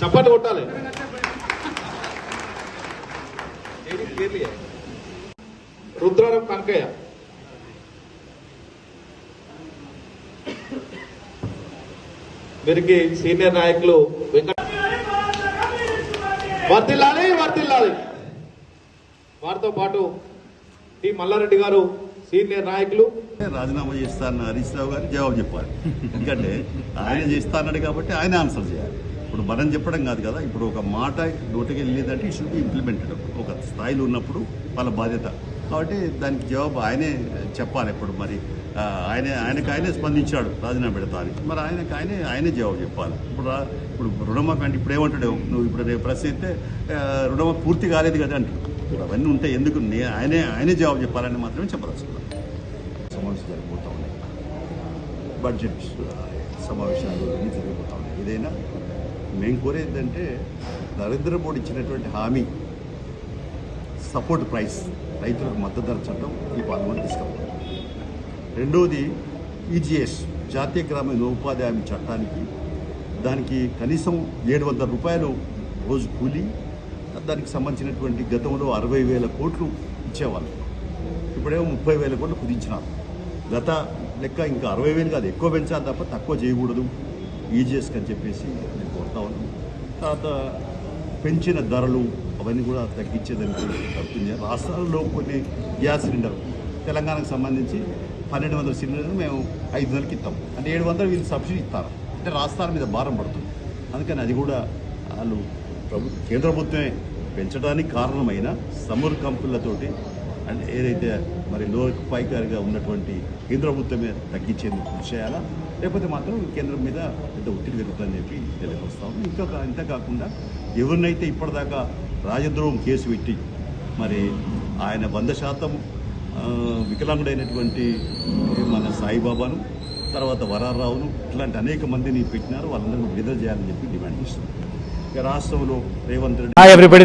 చప్పట్లు కొట్టాలి. రుద్రారం కనకయ్య. వీరికి సీనియర్ నాయకులు వెంకట వర్తిల్లాలి వర్తిల్లాలి వారితో పాటు టి మల్లారెడ్డి గారు సీనియర్ నాయకులు. రాజీనామా చేస్తానన్న హరీష్ రావు గారు జవాబు చెప్పాలి. ఎందుకంటే ఆయన చేస్తానన్నాడు కాబట్టి ఆయన ఆన్సర్ చేయాలి. ఇప్పుడు మనం చెప్పడం కాదు కదా ఇప్పుడు ఒక మాట నోటికి వెళ్ళేదంటే ఈ షుడ్ ఇంప్లిమెంటెడ్ ఒక స్థాయిలో ఉన్నప్పుడు వాళ్ళ బాధ్యత. కాబట్టి దానికి జవాబు ఆయనే చెప్పాలి ఇప్పుడు మరి. ఆయన ఆయనే ఆయనకు ఆయనే స్పందించాడు రాజీనామా పెడతా మరి ఆయనకు ఆయనే ఆయనే జవాబు చెప్పాలి. ఇప్పుడు ఇప్పుడు రుణమాఫీ అంటే ఇప్పుడు ఏమంటాడు? నువ్వు ఇప్పుడు రేపు ప్రశ్న అయితే రుణమాఫీ పూర్తి కాలేదు కదా అంటాడు. ఇప్పుడు అవన్నీ ఉంటే ఎందుకు నే ఆయనే ఆయనే జవాబు చెప్పాలని మాత్రమే చెప్పదలుచుకున్నాను సమావేశాలు జరగబోతా ఉన్నాయి. బడ్జెట్ సమావేశాలు అన్నీ జరగబోతా ఉన్నాయి. ఏదైనా మేము కోరేది నరేంద్ర మోడీ ఇచ్చినటువంటి హామీ సపోర్ట్ ప్రైస్ రైతులకు మద్దతు ధర చట్టం ఈ పార్లమెంట్ తీసుకెళ్తాం రెండవది ఈజీఎస్ జాతీయ గ్రామీణ ఉపాధి హామీ చట్టానికి దానికి కనీసం ఏడు వందల రూపాయలు రోజు కూలి దానికి సంబంధించినటువంటి గతంలో అరవై వేల కోట్లు ఇచ్చేవాళ్ళు. ఇప్పుడేమో ముప్పై వేల కోట్లు కుదించినారు. గత లెక్క ఇంకా అరవై వేలు కాదు ఎక్కువ పెంచాలి తప్ప తక్కువ చేయకూడదు. ఈజీఎస్కి అని చెప్పేసి నేను కోరుతా ఉన్నాను. తర్వాత పెంచిన ధరలు అవన్నీ కూడా తగ్గించేదానికి తగ్గుతుంది రాష్ట్రాల్లో కొన్ని గ్యాస్ సిలిండర్ తెలంగాణకు సంబంధించి పన్నెండు వందల సిలిండర్ మేము ఐదు వందలకి ఇస్తాం. అంటే ఏడు వందలు వీళ్ళు సబ్సిడీ ఇస్తారు. అంటే రాష్ట్రాల మీద భారం పడుతుంది. అందుకని అది కూడా వాళ్ళు ప్రభు కేంద్ర ప్రభుత్వమే పెంచడానికి కారణమైన సమూర్ కంపెనీలతోటి అండ్ ఏదైతే మరి లో పైకారిగా ఉన్నటువంటి కేంద్ర ప్రభుత్వమే తగ్గించేందుకు కృషి చేయాలా? లేకపోతే మాత్రం కేంద్రం మీద పెద్ద ఒత్తిడి పెరుగుతుందని చెప్పి తెలియపరుస్తాము ఇంకా కా- ఇంత కాకుండా ఎవరినైతే ఇప్పటిదాకా రాజద్రోహం కేసు పెట్టి మరి ఆయన వంద శాతం వికలాంగుడైనటువంటి మన సాయిబాబాను తర్వాత వరారావును ఇట్లాంటి అనేక మందిని పెట్టినారు. వాళ్ళందరూ విడుదల చేయాలని చెప్పి డిమాండ్ చేస్తున్నారు ఇక రాష్ట్రంలో Revanth Reddy Hi everybody,